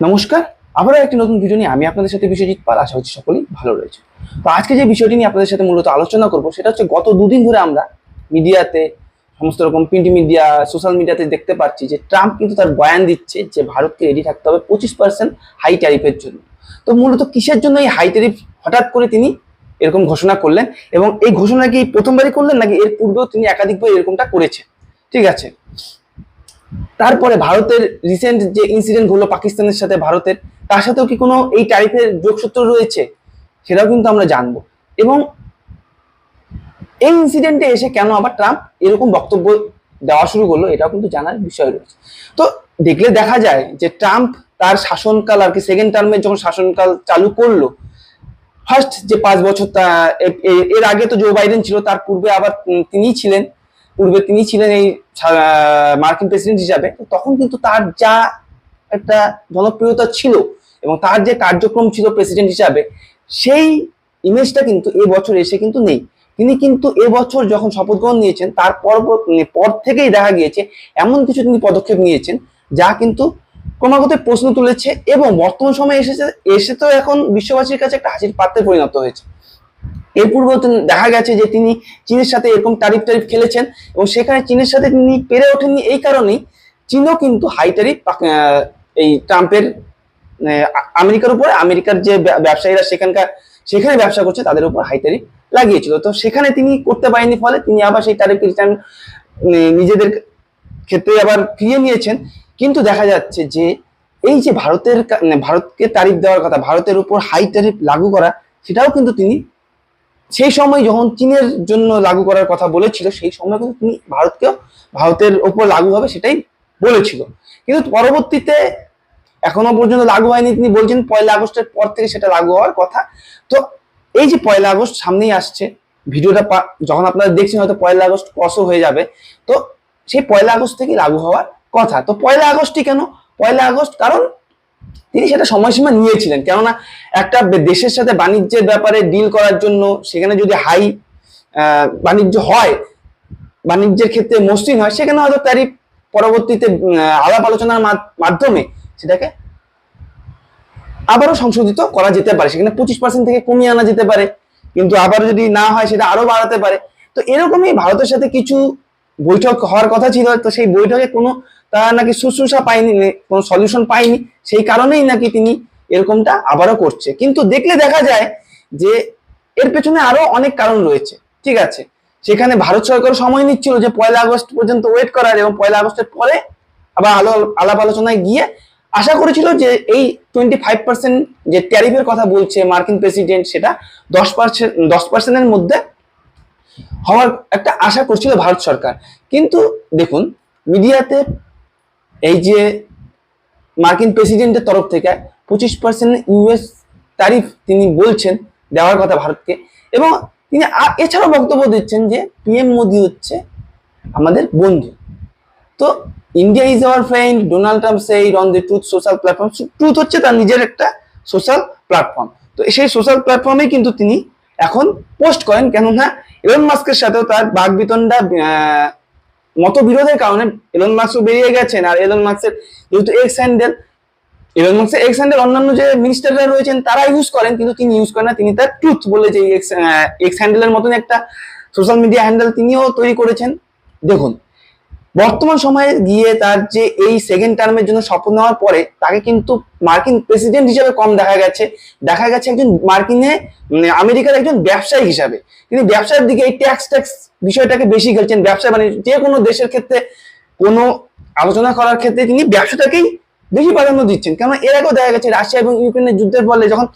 নমস্কার, আবারও একটি নতুন ভিডিও নিয়ে আমি আপনাদের সাথে বিশ্বজিৎ পাল। আশা হচ্ছি সকলেই ভালো রয়েছে। তো আজকে যে বিষয়টি নিয়ে আপনাদের সাথে মূলত আলোচনা করব, সেটা হচ্ছে গত দুদিন ধরে আমরা মিডিয়াতে সমস্ত রকম প্রিন্ট মিডিয়া, সোশ্যাল মিডিয়াতে দেখতে পাচ্ছি যে ট্রাম্প কিন্তু তার বয়ান দিচ্ছে যে ভারতকে রেডি থাকতে হবে পঁচিশ পার্সেন্ট হাই ট্যারিফের জন্য। তো মূলত কিসের জন্য এই হাই ট্যারিফ হঠাৎ করে তিনি এরকম ঘোষণা করলেন এবং এই ঘোষণা কি প্রথমবারই করলেন নাকি এর পূর্বেও তিনি একাধিকবার এরকমটা করেছেন? ঠিক আছে। তারপরে ভারতের রিসেন্ট যে ইনসিডেন্ট হলো পাকিস্তানের সাথে ভারতের, তার সাথেও কি কোনো এই ট্যারিফের যোগসূত্র রয়েছে? সেটাও কিন্তু আমরা জানব। এবং এই ইনসিডেন্টে এসে কেন আবার ট্রাম্প এরকম বক্তব্য দেওয়া শুরু করল, এটাও কিন্তু জানার বিষয় রয়েছে। তো দেখলে দেখা যায় যে ট্রাম্প তার শাসনকাল আর কি সেকেন্ড টার্মে যখন শাসনকাল চালু করল ফার্স্ট যে পাঁচ বছর এর আগে তো জো বাইডেন ছিল, তার পূর্বে আবার তিনিই ছিলেন। পূর্বে তিনি ছিলেন এই মার্কিন প্রেসিডেন্ট হিসাবে তখন কিন্তু তার যা একটা জনপ্রিয়তা ছিল এবং তার যে কার্যক্রম ছিল প্রেসিডেন্ট হিসাবে, সেই ইমেজটা কিন্তু এ বছর এসে কিন্তু নেই। তিনি কিন্তু এবছর যখন শপথ গ্রহণ নিয়েছেন, তার পর পর থেকেই দেখা গিয়েছে এমন কিছু তিনি পদক্ষেপ নিয়েছেন, যা কিন্তু ক্রমাগত প্রশ্ন তুলেছে এবং বর্তমান সময়ে এসেছে, এসে তো এখন বিশ্ববাসীর কাছে একটা হাসির পাত্রে পরিণত হয়েছে। এর পূর্বেও দেখা গেছে যে তিনি চীনের সাথে এরকম তারিফ টারিফ খেলেছেন এবং সেখানে চীনের সাথে তিনি পেরে ওঠেননি এই কারণেই চীনও কিন্তু হাই টারিফ এই ট্রাম্পের আমেরিকার উপরে, আমেরিকার যে ব্যবসায়ীরা সেখানকার, সেখানে ব্যবসা করছে, তাদের উপর হাই টারিফ লাগিয়েছিল। তো সেখানে তিনি করতে পারেননি ফলে তিনি আবার সেই টারিফ রিটার্ন নিজেদের ক্ষেত্রে আবার ফিরিয়ে নিয়েছেন। কিন্তু দেখা যাচ্ছে যে এই যে ভারতের মানে ভারতকে তারিফ দেওয়ার কথা, ভারতের উপর হাই ট্যারিফ লাগু করা, সেটাও কিন্তু তিনি সেই সময় যখন চীনের জন্য লাগু করার কথা বলেছিল, সেই সময় কিন্তু তিনি ভারতকেও, ভারতের ওপর লাগু হবে সেটাই বলেছিল। কিন্তু পরবর্তীতে এখনও পর্যন্ত লাগু হয়নি, তিনি বলছেন পয়লা আগস্টের পর থেকে সেটা লাগু হওয়ার কথা। তো এই যে পয়লা আগস্ট সামনেই আসছে, ভিডিওটা যখন আপনারা দেখছেন হয়তো পয়লা আগস্ট ক্রসও হয়ে যাবে। তো সেই পয়লা আগস্ট থেকে লাগু হওয়ার কথা। তো পয়লা আগস্টই কেন? পয়লা আগস্ট কারণ তিনি সেটা সময়সীমা নিয়েছিলেন। কেননা একটা দেশের সাথে বাণিজ্যের ব্যাপারে ডিল করার জন্য সেখানে যদি হাই বাণিজ্য হয়, বাণিজ্যের ক্ষেত্রে মসৃণ হয়, সেখানে হয়তো তারই পরবর্তীতে আলাপ আলোচনার মাধ- মাধ্যমে সেটাকে আবারও সংশোধিত করা যেতে পারে। সেখানে পঁচিশ পার্সেন্ট থেকে কমিয়ে আনা যেতে পারে। কিন্তু আবার যদি না হয়, সেটা আরও বাড়াতে পারে। তো এরকমই ভারতের সাথে কিছু বৈঠক হওয়ার কথা ছিল। তো সেই বৈঠকে কোনো তারা নাকি শুশ্রূষা পায়নি কোনো সলিউশন পায়নি, সেই কারণেই নাকি তিনি এরকমটা আবারও করছে। কিন্তু দেখলে দেখা যায় যে এর পেছনে আরও অনেক কারণ রয়েছে, ঠিক আছে? সেখানে ভারত সরকার সময় নিচ্ছিল যে পয়লা আগস্ট পর্যন্ত ওয়েট করার এবং পয়লা আগস্টের পরে আবার আলো, আলাপ আলোচনায় গিয়ে আশা করেছিল যে এই টোয়েন্টি ফাইভ পার্সেন্ট যে ট্যারিফের কথা বলছে মার্কিন প্রেসিডেন্ট, সেটা দশ পার্সেন্ট দশ পার্সেন্টের মধ্যে হওয়ার একটা আশা করছিল ভারত সরকার। কিন্তু দেখুন, মিডিয়াতে এই যে মার্কিন প্রেসিডেন্টের তরফ থেকে পঁচিশ পার্সেন্ট ইউএস তারিফ তিনি বলছেন দেওয়ার কথা ভারতকে এবং তিনি এছাড়াও বক্তব্য দিচ্ছেন যে পিএম মোদি হচ্ছে আমাদের বন্ধু। তো India is our friend Donald Trump সেই on the Truth Social platform. Truth হচ্ছে তার নিজের একটা সোশ্যাল প্ল্যাটফর্ম। তো সেই সোশ্যাল প্ল্যাটফর্মে কিন্তু তিনি এখন পোস্ট করেন কেননা এলন মাস্কের সাথেও তার বাগবিতণ্ডা আহ, মতবিরোধের কারণে এলন মাস্কও বেরিয়ে গেছেন আর এলন মাস্কের যেহেতু এক্স হ্যান্ডেল এলন মাস্কের এক্স হ্যান্ডেল অন্যান্য যে মিনিস্টাররা রয়েছেন তারা ইউজ করেন, কিন্তু তিনি ইউজ করেন না, তিনি তার ট্রুথ বলে যে এক্স এক্স হ্যান্ডেলের মতন একটা সোশ্যাল মিডিয়া হ্যান্ডেল তিনিও তৈরি করেছেন। দেখুন বর্তমান সময়ে গিয়ে তার যে এই সেকেন্ড টার্মের জন্য শপথ নেওয়ার পরে তাকে কিন্তু মার্কিন প্রেসিডেন্ট হিসাবে কম দেখা গেছে। দেখা গেছে একজন মার্কিনে মানে আমেরিকার একজন ব্যবসায়ী হিসাবে। তিনি ব্যবসার দিকে এই ট্যাক্স ট্যাক্স বিষয়টাকে বেশি খেলছেন। ব্যবসা মানে যে কোনো দেশের ক্ষেত্রে কোনো আলোচনা করার ক্ষেত্রে তিনি ব্যবসাটাকেই বেশি প্রাধান্য দিচ্ছেন। কেন এর আগেও দেখা গেছে রাশিয়া এবং ইউক্রেনের যুদ্ধের ফলে যখন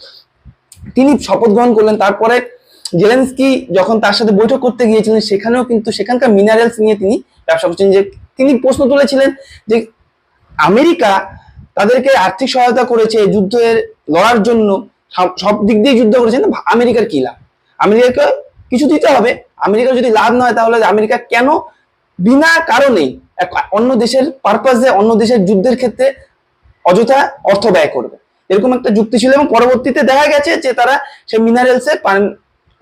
তিনি শপথ গ্রহণ করলেন, তারপরে জেলেন্সকি যখন তার সাথে বৈঠক করতে গিয়েছিলেন, সেখানেও কিন্তু সেখানকার মিনারেলস নিয়ে তিনি ব্যবসা করছেন। যে তিনি প্রশ্ন তুলেছিলেন যে আমেরিকা তাদেরকে আর্থিক সহায়তা করেছে যুদ্ধের লড়ার জন্য, সব- দিক দিয়ে যুদ্ধ করেছেন আমেরিকার কি লাভ? আমেরিকাকে কিছু দিতে হবে। আমেরিকার যদি লাভ না হয়, তাহলে আমেরিকা কেন বিনা কারণেই অন্য দেশের পারপাসে অন্য দেশের যুদ্ধের ক্ষেত্রে অযথা অর্থ ব্যয় করবে? এরকম একটা যুক্তি ছিল এবং পরবর্তীতে দেখা গেছে যে তারা সেই মিনারেলস এর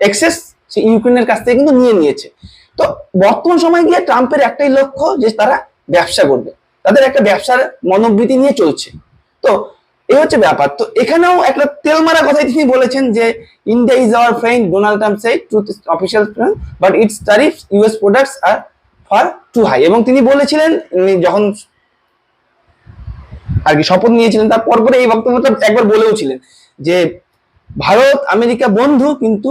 এক্সেস সেই ইউক্রেনের কাছ থেকে কিন্তু নিয়ে নিয়েছে। তো বর্তমান সময় গিয়ে ট্রাম্পের একটাই লক্ষ্য যে তারা ব্যবসা করবে। তাদের একটা ব্যবসার মনোবৃত্তি নিয়ে চলছে। তো এই হচ্ছে ব্যাপার। তো এখানেও একটা তেল মারা কথাই তিনি বলেছেন যে India is our friend Donald Trump side Truth official but it's tariff US products are far too high এবং তিনি বলেছিলেন যখন আর কি শপথ নিয়েছিলেন, তার পরপরে এই বক্তব্যটা একবার বলেও ছিলেন যে, ভারত, আমেরিকা বন্ধু, কিন্তু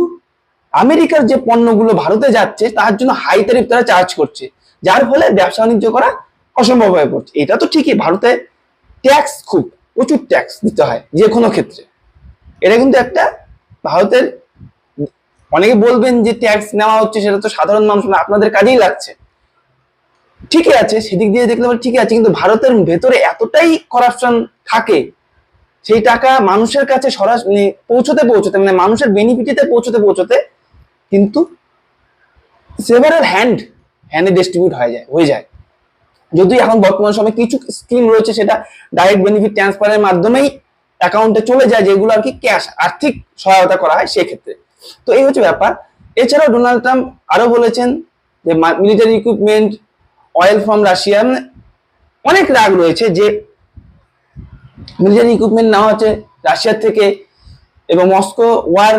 আমেরিকার যে পণ্যগুলো ভারতে যাচ্ছে, তার জন্য হাই তারিফ তারা চার্জ করছে। যার ফলে ব্যবসা বাণিজ্য করা অসম্ভব হয়ে পড়ছে। এটা তো ঠিকই, ভারতে ট্যাক্স খুব, প্রচুর ট্যাক্স দিতে হয়, যে কোনো ক্ষেত্রে। এটা কিন্তু একটা ভারতের, অনেকে বলবেন যে ট্যাক্স নেওয়া হচ্ছে, সেটা তো সাধারণ মানুষ না, আপনাদের কাজেই লাগছে। ঠিকই আছে, সেদিক দিয়ে দেখলে ঠিকই আছে, কিন্তু ভারতের ভেতরে এতটাই করাপশন থাকে, সেই টাকা মানুষের কাছে সরাসরি পৌঁছতে পৌঁছতে মানে মানুষের বেনিফিটিতে পৌঁছতে পৌঁছতে কিন্তু সেভারাল হ্যান্ড হ্যান্ডে ডিস্ট্রিবিউট হয়ে যায় হয়ে যায়। যদিও এখন বর্তমান সময়ে কিছু স্কিম রয়েছে সেটা ডাইরেক্ট বেনিফিট ট্রান্সফারের মাধ্যমেই অ্যাকাউন্টে চলে যায়, যেগুলো আর কি ক্যাশ আর্থিক সহায়তা করা হয় সেক্ষেত্রে। তো এই হচ্ছে ব্যাপার। এছাড়াও ডোনাল্ড ট্রাম্প আরও বলেছেন যে military equipment oil from Russia অনেক রাগ রয়েছে যে মিলিটারি ইকুইপমেন্ট নেওয়া হচ্ছে রাশিয়ার থেকে এবং মস্কো ওয়ার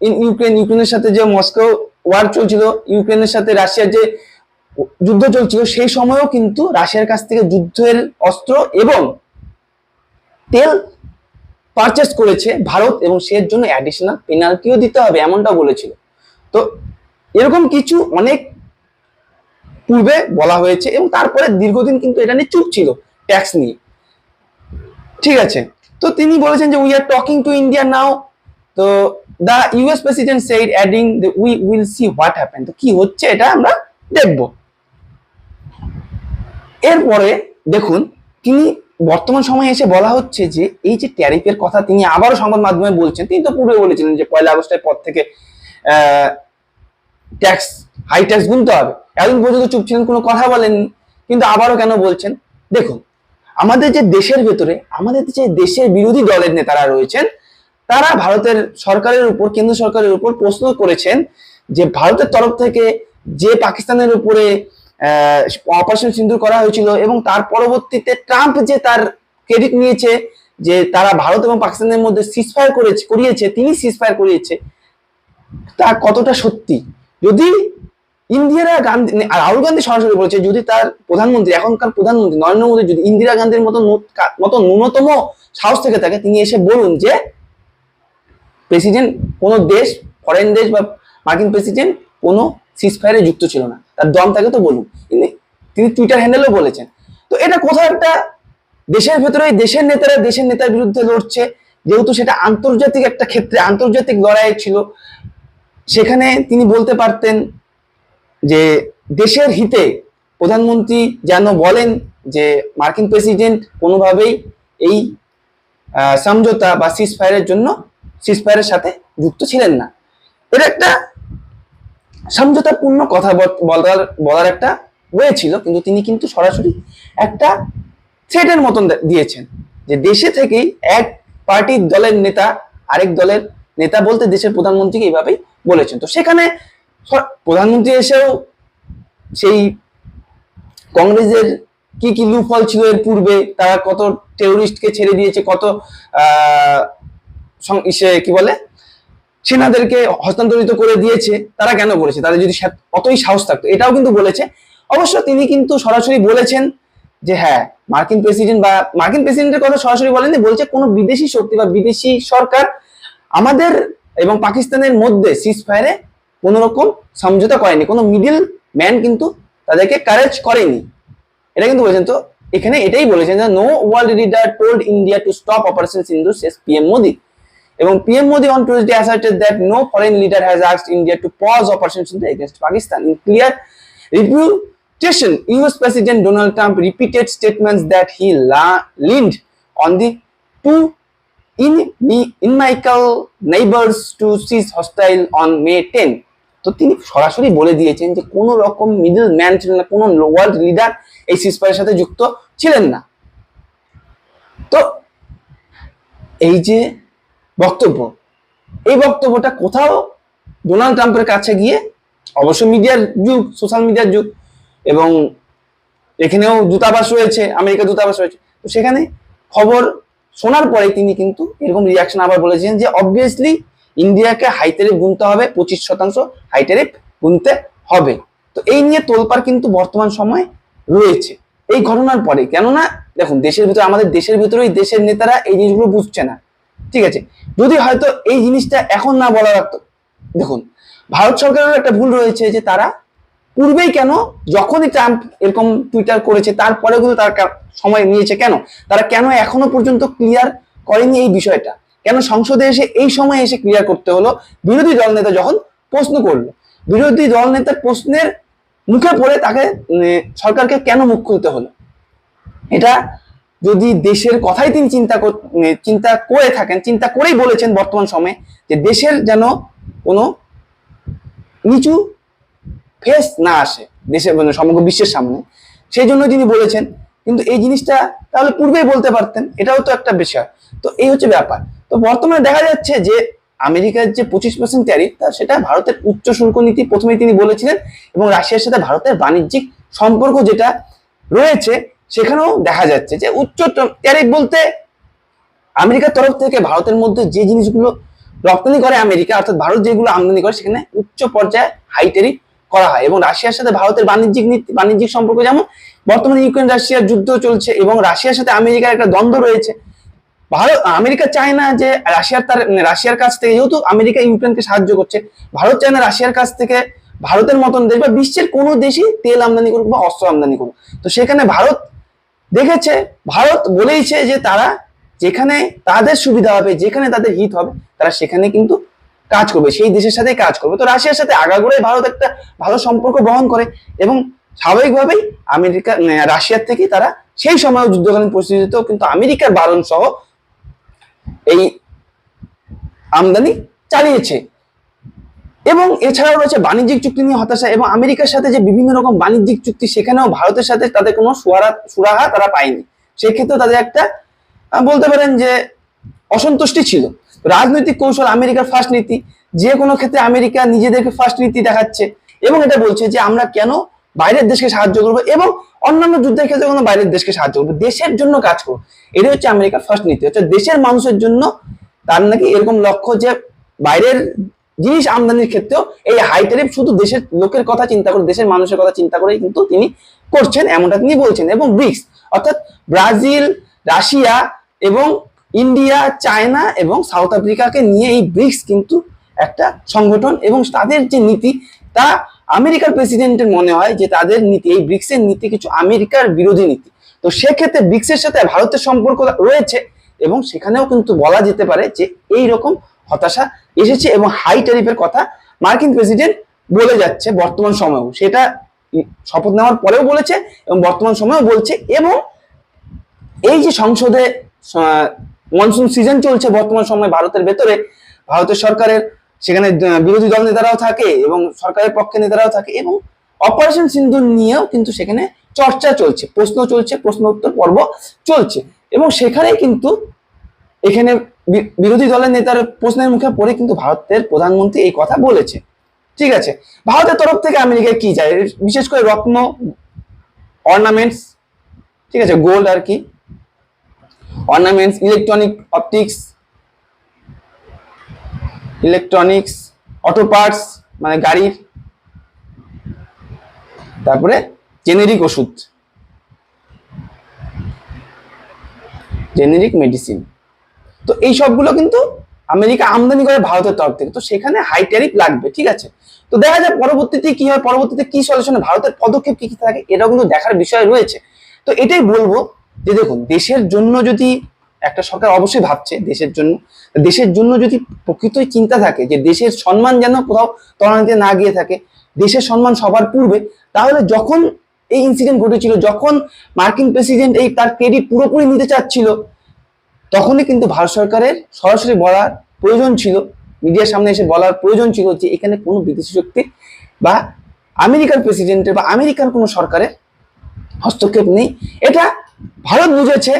ইউক্রেন, ইউক্রেনের সাথে যে মস্কো ওয়ার চলছিল, ইউক্রেনের সাথে রাশিয়ার যে যুদ্ধ চলছিল, সেই সময়ও কিন্তু রাশিয়ার কাছ থেকে যুদ্ধের অস্ত্র এবং তেল পারচেস করেছে ভারত এবং সের জন্য অ্যাডিশনাল পেনাল্টিও দিতে হবে, এমনটা বলেছিল। তো এরকম কিছু অনেক পূর্বে বলা হয়েছে এবং তারপরে দীর্ঘদিন কিন্তু এটা নিয়ে চুপ ছিল ট্যাক্স নিয়ে। ঠিক আছে? তো তিনি বলেছেন যে we are talking to India now তো the US president said adding we will see what happen তো কি হচ্ছে এটা আমরা দেখব। এরপরে দেখুন, তিনি বর্তমান সময়ে এসে বলা হচ্ছে যে, এই যে ট্যারিফের কথা তিনি আবারও সংবাদ মাধ্যমে বলছেন, তিনি তো পূর্বে বলেছিলেন যে, পয়লা আগস্টের পর থেকে ট্যাক্স হাই ট্যাক্স গুনতে হবে। এতদিন পর্যন্ত চুপ ছিলেন, কোনো কথা বলেননি, কিন্তু আবারও কেন বলছেন? দেখুন, আমাদের যে দেশের ভেতরে, আমাদের যে দেশের বিরোধী দলের নেতারা রয়েছেন তারা ভারতের সরকারের উপর, কেন্দ্র সরকারের উপর প্রশ্ন করেছেন যে ভারতের তরফ থেকে যে পাকিস্তানের উপরে অপারেশন সিন্দুর করা হয়েছিল এবং তার পরবর্তীতে ট্রাম্প যে তার ক্রেডিট নিয়েছে, যে তারা ভারত এবং পাকিস্তানের মধ্যে সিজফায়ার করেছে, করিয়েছে, তিনি সিজফায়ার করিয়েছে, তা কতটা সত্যি? যদি ইন্দিরা গান্ধী আর রাহুল গান্ধী সরাসরি বলেছে, যদি তার প্রধানমন্ত্রী, এখনকার প্রধানমন্ত্রী নরেন্দ্র মোদী যদি ইন্দিরা গান্ধীর মতো মতো ন্যূনতম সাহস থেকে থাকে, তিনি এসে বলুন যে প্রেসিডেন্ট কোনো দেশ ফরেন দেশ বা মার্কিন প্রেসিডেন্ট কোনো সিজফায়ারে যুক্ত ছিল না। তার দম থাকে তো বলুন। তিনি টুইটার হ্যান্ডেলও বলেছেন। তো এটা কোথাও একটা দেশের ভেতরে, দেশের নেতারা দেশের নেতার বিরুদ্ধে লড়ছে, যেহেতু সেটা আন্তর্জাতিক একটা ক্ষেত্রে, আন্তর্জাতিক লড়াই ছিল। সেখানে তিনি বলতে পারতেন যে দেশের হিতে প্রধানমন্ত্রী যেন বলেন যে মার্কিন প্রেসিডেন্ট কোনোভাবেই এই সমঝোতা বা সিজফায়ারের জন্য সিজফায়ারের সাথে যুক্ত ছিলেন না। এটা একটা সমঝোতাপূর্ণ কথা বলার বলার একটা ওয়ে ছিল, কিন্তু তিনি কিন্তু সরাসরি একটা থ্রেটের মতন দিয়েছেন। যে দেশে থেকেই এক পার্টির দলের নেতা, আরেক দলের নেতা বলতে দেশের প্রধানমন্ত্রীকে এইভাবেই বলেছেন। তো সেখানে প্রধানমন্ত্রী এসেও সেই কংগ্রেসের কি কি লুফল ছিল এর পূর্বে, তারা কত টেরোরিস্টকে ছেড়ে দিয়েছে, কত কি বলে? সেনাদেরকে হস্তান্তরিত করে দিয়েছে, তারা কেন করেছে তাদের যদি অতই সাহস থাকতো। এটাও কিন্তু বলেছে। অবশ্য তিনি কিন্তু সরাসরি বলেছেন যে হ্যাঁ মার্কিন প্রেসিডেন্ট বা মার্কিন প্রেসিডেন্টের কথা সরাসরি বলেননি, বলছে কোনো বিদেশি শক্তি বা বিদেশি সরকার আমাদের এবং পাকিস্তানের মধ্যে সিজ ফায়ারে কোন রকম সমঝোতা করেনি। কোনো মিডিল ম্যান কিন্তু তাদেরকে কারেজ করেনি। এটা কিন্তু বলেছেন। তো এখানে এটাই বলেছেন যে no world leader told India to stop operation Sindoor শেষ পিএম মোদি এবং PM Modi on Tuesday asserted that no foreign leader has asked India to pause operation Sindoor against Pakistan in clear reputation US President Donald Trump repeated statements that he la- leaned on the two in inimical neighbors to cease hostile on May 10 তো তিনি সরাসরি বলে দিয়েছেন যে কোনো রকম middle man ছিলেন না, কোনো ওয়ার্ল্ড লিডার এই সিসপারের সাথে যুক্ত ছিলেন না। তো এই যে বক্তব্য। এই বক্তব্যটা কোথাও ডোনাল্ড ট্রাম্পের কাছে গিয়ে অবশ্য মিডিয়ার যুগ, সোশ্যাল মিডিয়ার যুগ, এবং এখানেও দূতাবাস রয়েছে, আমেরিকা দূতাবাস রয়েছে। তো সেখানে খবর শোনার পরে তিনি কিন্তু এরকম রিয়াকশন আবার বলেছেন যে অবভিয়াসলি ইন্ডিয়াকে হাইটেরিফ গুনতে হবে, পঁচিশ শতাংশ হাইটেরিফ গুনতে হবে। তো এই নিয়ে তোলপাড় কিন্তু বর্তমান সময় রয়েছে। এই ঘটনার পরে কেননা, দেখুন, দেশের ভিতরে, আমাদের দেশের ভিতরেই দেশের নেতারা এই জিনিসগুলো বুঝছে না। ঠিক আছে? যদি হয়তো এই জিনিসটা এখন না বলা রাখতো দেখুন, ভারত সরকারের একটা ভুল রয়েছে যে তারা পূর্বেই কেন যখনই ট্রাম্প এরকম টুইটার করেছে তারপরে কিন্তু তার সময় নিয়েছে। কেন? তারা কেন এখনও পর্যন্ত ক্লিয়ার করেনি এই বিষয়টা? কেন সংসদে এসে এই সময় এসে ক্লিয়ার করতে হলো? বিরোধী দল নেতা যখন প্রশ্ন করল, বিরোধী দল নেতার প্রশ্নের মুখে পড়ে তাকে সরকারকে কেন মুখ খুলতে হলো? এটা যদি দেশের কথাই তিনি চিন্তা কর- চিন্তা করে থাকেন, চিন্তা করেই বলেছেন বর্তমান সময়ে যে দেশের যেন কোনো নিচু ফেস না আসে দেশের মানে সমগ্র বিশ্বের সামনে। সেই জন্য তিনি বলেছেন, কিন্তু এই জিনিসটা তাহলে পূর্বেই বলতে পারতেন, এটাও তো একটা বিষয়। তো এই হচ্ছে ব্যাপার। তো বর্তমানে দেখা যাচ্ছে যে আমেরিকার যে পঁচিশ পার্সেন্ট ট্যারিফ তা সেটা ভারতের উচ্চ শুল্ক নীতি প্রথমে তিনি বলেছিলেন এবং রাশিয়ার সাথে ভারতের বাণিজ্যিক সম্পর্ক যেটা রয়েছে সেখানেও দেখা যাচ্ছে যে উচ্চ ট্যারিফ বলতে আমেরিকার তরফ থেকে ভারতের মধ্যে যে জিনিসগুলো রপ্তানি করে আমেরিকা, অর্থাৎ ভারত যেগুলো আমদানি করে, সেখানে উচ্চ পর্যায়ে হাই ট্যারিফ করা হয় এবং রাশিয়ার সাথে ভারতের বাণিজ্যিক নীতি বাণিজ্যিক সম্পর্ক যেমন বর্তমানে ইউক্রেন, রাশিয়ার যুদ্ধ চলছে এবং রাশিয়ার সাথে আমেরিকার একটা দ্বন্দ্ব রয়েছে। ভারত আমেরিকা চায় না যে রাশিয়ার তার রাশিয়ার কাছ থেকে, যেহেতু আমেরিকা ইউক্রেনকে সাহায্য করছে, ভারত চায় না রাশিয়ার কাছ থেকে ভারতের মতন দেশ বা বিশ্বের কোনো দেশই তেল আমদানি করুক বা অস্ত্র আমদানি করুক। তো সেখানে ভারত দেখেছে, ভারত বলেইছে যে তারা যেখানে তাদের সুবিধা হবে, যেখানে তাদের হিত হবে, তারা সেখানে কিন্তু কাজ করবে, সেই দেশের সাথে কাজ করবে। তো রাশিয়ার সাথে আগাগোড়াই ভারত একটা ভালো সম্পর্ক বহন করে এবং স্বাভাবিকভাবেই আমেরিকা রাশিয়ার থেকে তারা সেই সময় যুদ্ধকালীন পরিস্থিতিতেও কিন্তু আমেরিকার বারণ সহ এই আমদানি চালিয়েছে। এবং এছাড়াও রয়েছে বাণিজ্যিক চুক্তি নিয়ে হতাশা এবং আমেরিকার সাথে যে বিভিন্ন রকম বাণিজ্যিক চুক্তি, সেখানেও ভারতের সাথে তাদের কোনো সুয়ারা সুরাহা তারা পায়নি। সেক্ষেত্রে তাদের একটা বলতে পারেন যে অসন্তুষ্টি ছিল। রাজনৈতিক কৌশল আমেরিকার ফার্স্ট নীতি, যে কোনো ক্ষেত্রে আমেরিকা নিজেদেরকে ফার্স্ট নীতি দেখাচ্ছে এবং এটা বলছে যে আমরা কেন বাইরের দেশকে সাহায্য করব এবং অন্যান্য যুদ্ধের ক্ষেত্রে কোনো বাইরের দেশকে সাহায্য করব, দেশের জন্য কাজ করব। এটা হচ্ছে আমেরিকার ফার্স্ট নীতি। হচ্ছে দেশের মানুষের জন্য তার নাকি এরকম লক্ষ্য যে বাইরের জিনিস আমদানির ক্ষেত্রেও এই হাই ট্যারিফ শুধু দেশের লোকের কথা চিন্তা করে, দেশের মানুষের কথা চিন্তা করেই কিন্তু তিনি করছেন, এমনটা তিনি বলছেন। এবং ব্রিক্স অর্থাৎ ব্রাজিল, রাশিয়া এবং ইন্ডিয়া, চায়না এবং সাউথ আফ্রিকাকে নিয়ে এই ব্রিক্স কিন্তু একটা সংগঠন এবং তাদের যে নীতি, তা আমেরিকার প্রেসিডেন্টের মনে হয় যে তাদের নীতি, এই ব্রিক্সের নীতি কিছু আমেরিকার বিরোধী নীতি। তো সেক্ষেত্রে ব্রিক্সের সাথে ভারতের সম্পর্ক রয়েছে এবং সেখানেও কিন্তু বলা যেতে পারে যে এই রকম হতাশা এসেছে এবং হাই ট্যারিফের কথা মার্কিন প্রেসিডেন্ট বলে যাচ্ছে বর্তমান সময়েও। সেটা শপথ নেওয়ার পরেও বলেছে এবং বর্তমান সময়েও বলছে এবং এই যে সংসদে মনসুন সিজন চলছে বর্তমান সময় ভারতের ভেতরে, ভারতের সরকারের সেখানে বিরোধী দল নেতারাও থাকে এবং সরকারের পক্ষে নেতারাও থাকে এবং অপারেশন সিন্ধু নিয়েও কিন্তু সেখানে চর্চা চলছে, প্রশ্ন চলছে, প্রশ্ন উত্তর পর্ব চলছে এবং সেখানে কিন্তু এখানে বিরোধী দলের নেতার প্রশ্নের মুখে পড়ে কিন্তু ভারতের প্রধানমন্ত্রী এই কথা বলেছে। ঠিক আছে? ভারতের তরফ থেকে আমেরিকায় কি চায় বিশেষ করে রত্ন অর্নামেন্টস ঠিক আছে? গোল্ড আর কি? Ornaments electronic optics electronics auto parts মানে গাড়ির। তারপরে জেনেরিক ওষুধ। জেনেরিক মেডিসিন তো এই সবগুলো কিন্তু আমেরিকা আমদানি করে ভারতের তরফ থেকে। তো সেখানে হাই ট্যারিফ লাগবে, ঠিক আছে? তো দেখা যায় পরবর্তীতে কি হয়, পরবর্তীতে কি সলিউশনে ভারতের পদক্ষেপ কি কি থাকে, এটাও কিন্তু দেখার বিষয় রয়েছে। তো এটাই বলব যে দেখুন, দেশের জন্য যদি একটা সরকার অবশ্যই ভাবছে দেশের জন্য দেশের জন্য যদি প্রকৃতই চিন্তা থাকে যে দেশের সম্মান যেন কোথাও তলানিতে না গিয়ে থাকে, দেশের সম্মান সবার পূর্বে, তাহলে যখন এই ইনসিডেন্ট ঘটেছিল, যখন মার্কিন প্রেসিডেন্ট এই তার ক্রেডিট পুরোপুরি নিতে চাচ্ছিল তখনই কিন্তু ভারত সরকারের সরাসরি বলার প্রয়োজন ছিল, মিডিয়ার সামনে এসে বলার প্রয়োজন ছিল যে এখানে কোনো বিদেশি শক্তি বা আমেরিকার প্রেসিডেন্টের বা আমেরিকার কোনো সরকারের হস্তক্ষেপ নেই। এটা ভারত বুঝেছে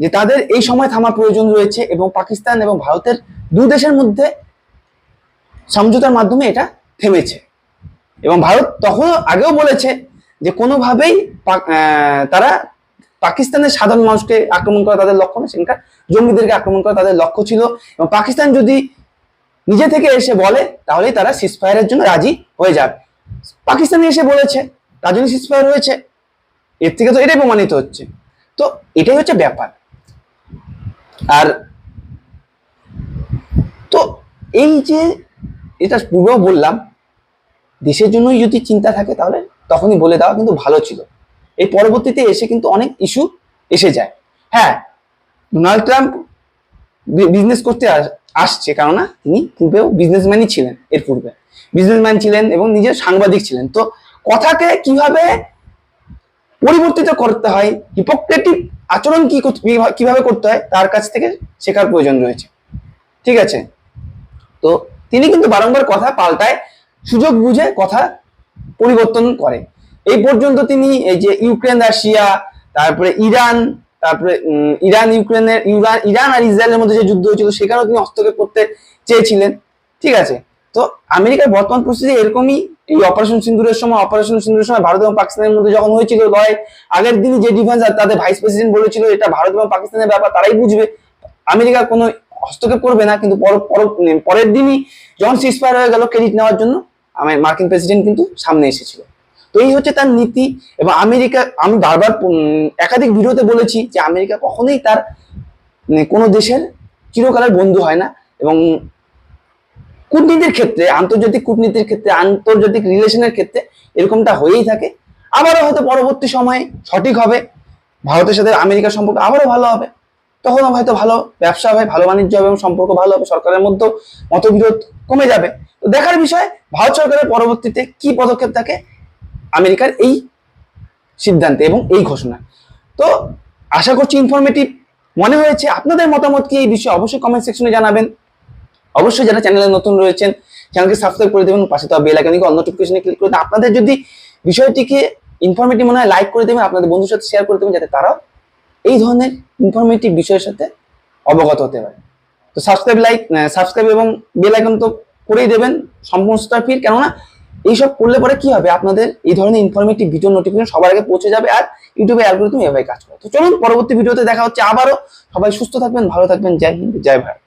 যে তাদের এই সময় থামার প্রয়োজন রয়েছে এবং পাকিস্তান এবং ভারতের দু দেশের মধ্যে সমঝোতার মাধ্যমে এটা থেমেছে। এবং ভারত তখন আগেও বলেছে যে কোনোভাবেই তারা পাকিস্তানের সাধারণ মানুষকে আক্রমণ করা তাদের লক্ষ্য না। সেখানকার জঙ্গিদেরকে আক্রমণ করা তাদের লক্ষ্য ছিল। এবং পাকিস্তান যদি নিজে থেকে এসে বলে, তাহলেই তারা সিজফায়ারের জন্য রাজি হয়ে যাবে। পাকিস্তানি এসে বলেছে, তার জন্য সিজফায়ার হয়েছে। এর থেকে তো এটাই প্রমাণিত হচ্ছে। তো এটাই হচ্ছে ব্যাপার। আর তো এই যে এটা পূর্বেও বললাম, দেশের জন্যই যদি চিন্তা থাকে, তাহলে তখনই বলে দেওয়া কিন্তু ভালো ছিল। এই পরবর্তীতে এসে কিন্তু অনেক ইস্যু এসে যায়। হ্যাঁ ডোনাল্ড ট্রাম্প বিজনেস করতে আস- আসছে, কেননা তিনি পূর্বেও বিজনেসম্যানই ছিলেন এর পূর্বে। বিজনেসম্যান ছিলেন এবং নিজের সাংবাদিক ছিলেন। তো কথাকে কীভাবে পরিবর্তিত করতে হয় হিপোক্রেটিক আচরণ কি কীভাবে করতে হয়, তার কাছ থেকে শেখার প্রয়োজন রয়েছে। ঠিক আছে? তো তিনি কিন্তু বারংবার কথা পাল্টায়, সুযোগ বুঝে কথা পরিবর্তন করে। এই পর্যন্ত তিনি এই যে ইউক্রেন, রাশিয়া, তারপরে ইরান তারপরে ইরান, ইউক্রেনের ইরান ইরান আর ইসরায়েলের মধ্যে যে যুদ্ধ হয়েছিল সেখানেও তিনি হস্তক্ষেপ করতে চেয়েছিলেন। ঠিক আছে? তো আমেরিকার বর্তমান পরিস্থিতি এরকমই। এই অপারেশন সিন্দুরের সময় অপারেশন সিন্দুরের সময় ভারত এবং পাকিস্তানের মধ্যে যখন হয়েছিল লড়াই, আগের দিনই যে ডিফেন্স আর তাদের ভাইস প্রেসিডেন্ট বলেছিল, এটা ভারত এবং পাকিস্তানের ব্যাপার, তারাই বুঝবে। আমেরিকা কোনো হস্তক্ষেপ করবে না, কিন্তু পর- পর- পরের দিনই যখন সিজফায়ার হয়ে গেল ক্রেডিট নেওয়ার জন্য, আমার মার্কিন প্রেসিডেন্ট কিন্তু সামনে এসেছিল। তো এই হচ্ছে তার নীতি। এবং আমেরিকা, আমি বারবার একাধিক ভিডিওতে বলেছি যে আমেরিকা কখনোই তার কোনো দেশের চিরকালের বন্ধু হয় না এবং কূটনীতির ক্ষেত্রে, আন্তর্জাতিক কূটনীতির ক্ষেত্রে, আন্তর্জাতিক রিলেশনের ক্ষেত্রে এরকমটা হয়েই থাকে। আবারও হয়তো পরবর্তী সময়ে সঠিক হবে, ভারতের সাথে আমেরিকার সম্পর্ক আবারও ভালো হবে। তখন হয়তো ভালো ব্যবসা হবে ভালো বাণিজ্য হবে এবং সম্পর্ক ভালো হবে, সরকারের মধ্যেও মতবিরোধ কমে যাবে। তো দেখার বিষয়, ভারত সরকারের পরবর্তীতে কি পদক্ষেপ থাকে আমেরিকার এই সিদ্ধান্তে এবং এই ঘোষণা। তো আশা করছি ইনফরমেটিভ মনে হয়েছে। আপনাদের মতামত কি এই বিষয়ে অবশ্যই কমেন্ট সেকশনে জানাবেন। অবশ্যই যারা চ্যানেলে নতুন রয়েছেন চ্যানেলকে সাবস্ক্রাইব করে দেবেন, পাশে তো বেল আইকনে অল নোটিফিকেশনে ক্লিক করে দেন আপনাদের যদি বিষয়টিকে ইনফরমেটিভ মনে হয় লাইক করে দেবেন, আপনাদের বন্ধুর সাথে শেয়ার করে দেবেন, যাতে তারাও এই ধরনের ইনফরমেটিভ বিষয়ের সাথে অবগত হতে পারে। তো সাবস্ক্রাইব লাইক সাবস্ক্রাইব এবং বেল আইকন তো করেই দেবেন সমস্ত ফির। কেননা এইসব করলে পরে কি হবে? আপনাদের এই ধরনের ইনফরমেটিভ ভিডিও নোটিফিকেশন সবার আগে পৌঁছে যাবে আর ইউটিউবে অ্যালগোরিদম এভাবে কাজ করে। তো চলুন পরবর্তী ভিডিওতে দেখা হচ্ছে আবারও। সবাই সুস্থ থাকবেন, ভালো থাকবেন। জয় হিন্দ, জয় ভারত।